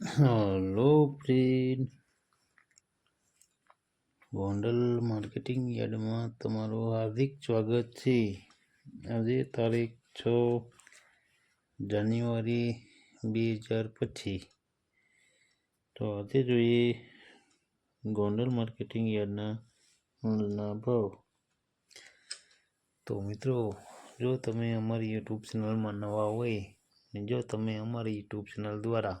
Hello friend Gondal marketing યાર્ડમાં તમારું હાર્દિક સ્વાગત છે આજે તારીખ છ જાન્યુઆરી બે હજાર પચીસ તો આજે જોઈએ ગોંડલ માર્કેટિંગ યાર્ડના ભાવ તો મિત્રો જો તમે અમારી યુટ્યુબ ચેનલમાં નવા હોય ને જો તમે અમારી યુટ્યુબ ચેનલ દ્વારા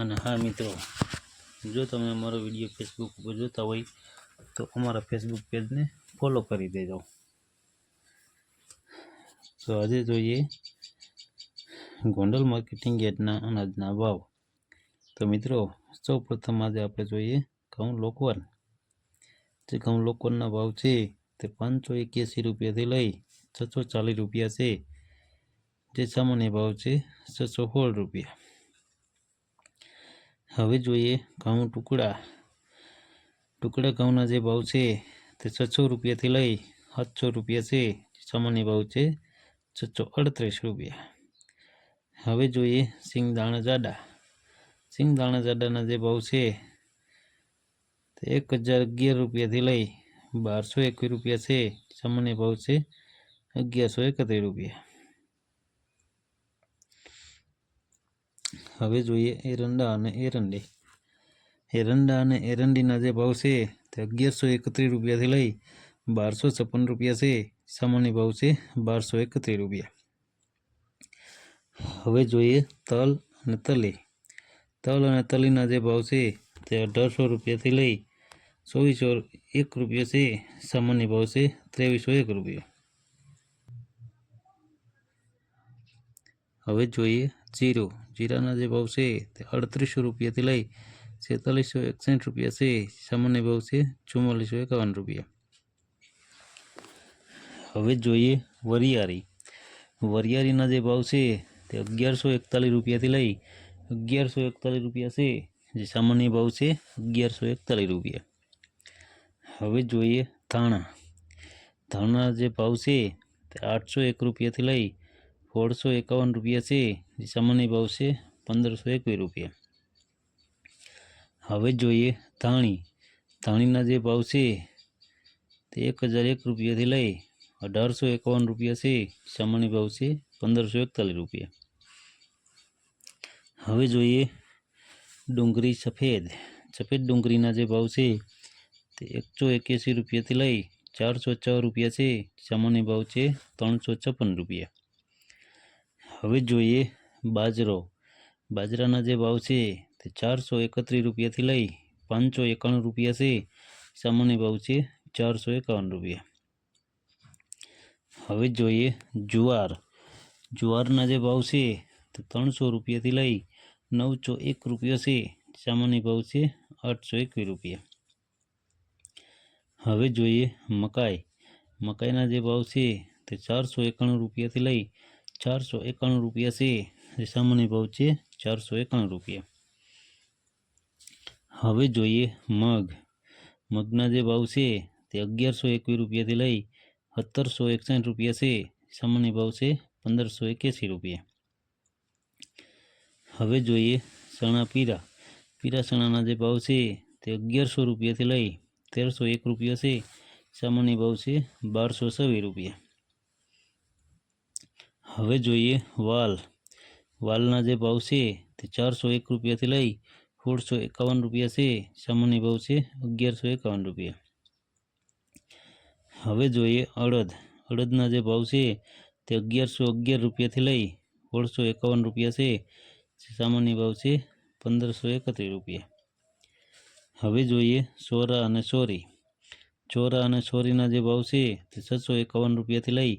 અને હા મિત્રો, જો તમે અમારો વીડિયો ફેસબુક ઉપર જોતા હોય, તો અમારા ફેસબુક પેજને ફોલો કરી દેજો. તો આજે જોઈએ ગોંડલ માર્કેટિંગ યાર્ડના અનાજના ભાવ. તો મિત્રો સૌ પ્રથમ આજે આપણે જોઈએ ઘઉં લોકવન જે ઘઉં લોકવનના ભાવ છે તે પાંચસો એક્યાસી રૂપિયાથી લઈ છસો ચાલીસ રૂપિયા છે. જે સામાન્ય ભાવ છે છસો સોળ રૂપિયા. હવે જોઈએ ઘઉં ટુકડા. ટુકડા ઘઉંના જે ભાવ છે તે છસો રૂપિયાથી લઈ સાતસો રૂપિયા છે. સામાન્ય ભાવ છે છસો અડત્રીસ રૂપિયા. હવે જોઈએ સિંગ દાણા જાડા. સિંગ દાણા જાડાના જે ભાવ છે તે એક હજાર અગિયાર રૂપિયાથી લઈ બારસો એકવીસ રૂપિયા છે. સામાન્ય ભાવ છે અગિયારસો એકત્રીસ રૂપિયા. હવે જોઈએ એરંડા અને એરંડી. એરંડા અને એરંડીના જે ભાવ છે તે અગિયારસો એકત્રીસ રૂપિયાથી લઈ બારસો છપ્પન રૂપિયા છે. સામાન્ય ભાવ છે બારસો એકત્રીસ રૂપિયા. હવે જોઈએ તલ અને તલી. તલ અને તલીના જે ભાવ છે તે અઢારસો રૂપિયાથી લઈ ચોવીસો એક રૂપિયા છે. સામાન્ય ભાવ છે ત્રેવીસો એક રૂપિયા. હવે જોઈએ જીરું. જીરાના જે ભાવ છે તે અડત્રીસો રૂપિયાથી લઈ છેતાલીસો એકસઠ રૂપિયા છે. સામાન્ય ભાવ છે ચુમ્માલીસો એકાવન રૂપિયા. હવે જોઈએ વરિયારી વરિયારીના જે ભાવ છે તે અગિયારસો એકતાલીસ રૂપિયાથી લઈ અગિયારસો એકતાલીસ રૂપિયા છે. જે સામાન્ય ભાવ છે અગિયારસો એકતાલીસ રૂપિયા. હવે જોઈએ ધાણા. ધાણા જે ભાવ છે તે આઠસો એક રૂપિયાથી લઈ સોળસો એકાવન રૂપિયા છે, જે સામાન્ય ભાવ છે પંદરસો એકવીસ રૂપિયા. હવે જોઈએ ધાણી. ધાણીના જે ભાવ છે તે એક હજાર એક રૂપિયાથી લઈ અઢારસો એકાવન રૂપિયા છે, સામાન્ય ભાવ છે પંદરસો એકતાલીસ રૂપિયા. હવે જોઈએ ડુંગળી સફેદ. સફેદ ડુંગળીના જે ભાવ છે તે એકસો એક્યાસી રૂપિયાથી લઈ ચારસો છ રૂપિયા છે, સામાન્ય ભાવ છે ત્રણસો છપ્પન રૂપિયા. હવે જોઈએ બાજરો. બાજરાના જે ભાવ છે તે ચારસો એકત્રીસ રૂપિયાથી લઈ પાંચસો એકાણું રૂપિયા છે. સામાન્ય ભાવ છે ચારસો એકાવન રૂપિયા. હવે જોઈએ જુવાર. જુવારના જે ભાવ છે તે ત્રણસો રૂપિયાથી લઈ નવસો એક રૂપિયા છે. સામાન્ય ભાવ છે આઠસો એકવીસ રૂપિયા. હવે જોઈએ મકાઈ. મકાઈના જે ભાવ છે તે ચારસો એકાણું રૂપિયાથી લઈ ચારસો એકાણું રૂપિયા છે જે સામાન્ય ભાવ છે ચારસો એકાણું રૂપિયા હવે જોઈએ મગ મગના જે ભાવ છે તે અગિયારસો એકવીસ રૂપિયાથી લઈ સત્તરસો એકસાઠ રૂપિયા છે સામાન્ય ભાવ છે પંદરસો એક્યાસી રૂપિયા હવે જોઈએ ચણા પીરા પીરા ચણાના જે ભાવ છે તે અગિયારસો રૂપિયાથી લઈ તેરસો એક રૂપિયા છે સામાન્ય ભાવ છે બારસો છવ્વીસ રૂપિયા હવે જોઈએ વાલ. વાલના જે ભાવ છે તે ચારસો એક રૂપિયાથી લઈ સોળસો એકાવન રૂપિયા છે. સામાન્ય ભાવ છે અગિયારસો એકાવન રૂપિયા. હવે જોઈએ અડદ. અડદના જે ભાવ છે તે અગિયારસો અગિયાર રૂપિયાથી લઈ સોળસો એકાવન રૂપિયા છે. સામાન્ય ભાવ છે પંદરસો એકત્રીસ રૂપિયા. હવે જોઈએ સોરા અને સોરી. ચોરા અને સોરીના જે ભાવ છે તે છસો એકાવન રૂપિયાથી લઈ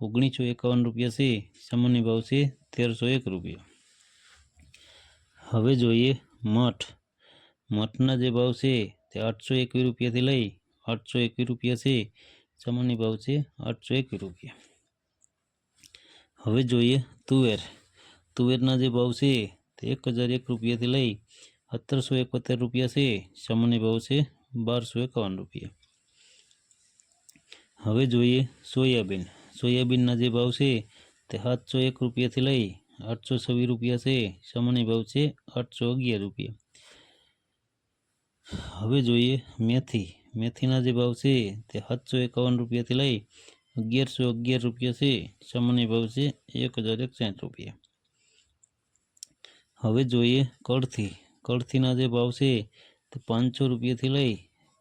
ઓગણીસો એકાવન રૂપિયા છે સામાન્ય ભાવ છે તેરસો એક રૂપિયા. હવે જોઈએ મઠ. મઠના જે ભાવ છે તે આઠસો એકવીસ રૂપિયાથી લઈ આઠસો એકવીસ રૂપિયા છે. સામાન્ય ભાવ છે આઠસો એકવીસ રૂપિયા. હવે જોઈએ તુવેર. તુવેરના જે ભાવ છે તે એક હજાર એક રૂપિયાથી લઈ સત્તરસો એકોતેર રૂપિયા છે. સામાન્ય ભાવ છે બારસો એકાવન રૂપિયા. હવે જોઈએ સોયાબીન. સોયાબીનના જે ભાવ છે તે સાતસો એક રૂપિયાથી લઈ આઠસો છવ્વીસ રૂપિયા છે. સામાન્ય ભાવ છે આઠસો અગિયાર રૂપિયા. હવે જોઈએ મેથી. મેથીના જે ભાવ છે તે સાતસો એકાવન રૂપિયાથી લઈ અગિયારસો અગિયાર રૂપિયા છે. સામાન્ય ભાવ છે એક હજાર એકસાઠ રૂપિયા. હવે જોઈએ કળથી. કળથીના જે ભાવ છે તે પાંચસો રૂપિયાથી લઈ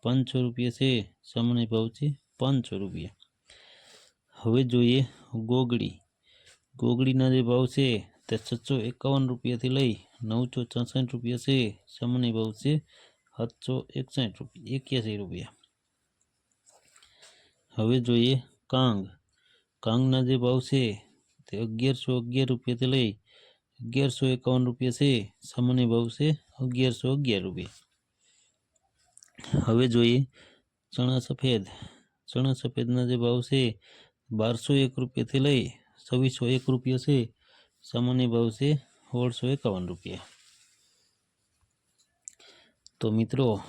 પાંચસો રૂપિયા છે. સામાન્ય ભાવ છે પાંચસો રૂપિયા. હવે જોઈએ ગોગડી. ગોગડીના જે ભાવ છે તે છસો એકાવન રૂપિયાથી લઈ નવસો ચોસઠ રૂપિયા છે. સામાન્ય ભાવ છે સાતસો એકસાઠ રૂપિયા, એક્યાસી રૂપિયા. હવે જોઈએ કાંગ. કાંગના જે ભાવ છે તે અગિયારસો અગિયાર રૂપિયાથી લઈ અગિયારસો એકાવન રૂપિયા છે. સામાન્ય ભાવ છે અગિયારસો અગિયાર રૂપિયા. હવે જોઈએ ચણા સફેદ. ચણા સફેદના જે ભાવ છે બારસો એક રૂપિયાથી લઈ છવ્વીસો એક રૂપિયા છે. સામાન્ય ભાવ છે સોળસો એકાવન રૂપિયા. તો મિત્રો,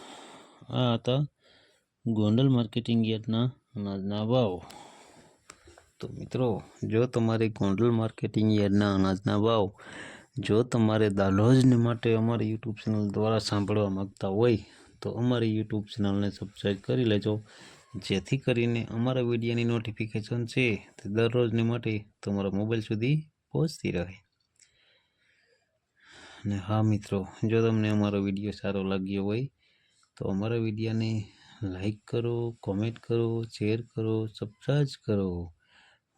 આ હતા ગોંડલ માર્કેટિંગ યાર્ડના અનાજના ભાવ. તો મિત્રો, જો તમારે ગોંડલ માર્કેટિંગ યાર્ડના અનાજના ભાવ, જો તમારે દાલોજને માટે અમારી યુટ્યુબ ચેનલ દ્વારા સાંભળવા માગતા હોય, તો અમારી યુટ્યુબ ચેનલને સબસ્ક્રાઈબ કરી લેજો. જેથી કરીને અમારા વિડીયોની નોટિફિકેશન છે તે દરરોજને માટે તમારા મોબાઈલ સુધી પહોંચતી રહે. અને હા મિત્રો, જો તમને અમારો વીડિયો સારો લાગ્યો હોય, તો અમારા વિડીયોને લાઈક કરો કોમેન્ટ કરો શેર કરો સબસ્ક્રાઈબ કરો.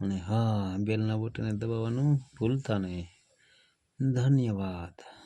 અને હા બેલના બટને દબાવવાનું ભૂલતા નહીં. ધન્યવાદ.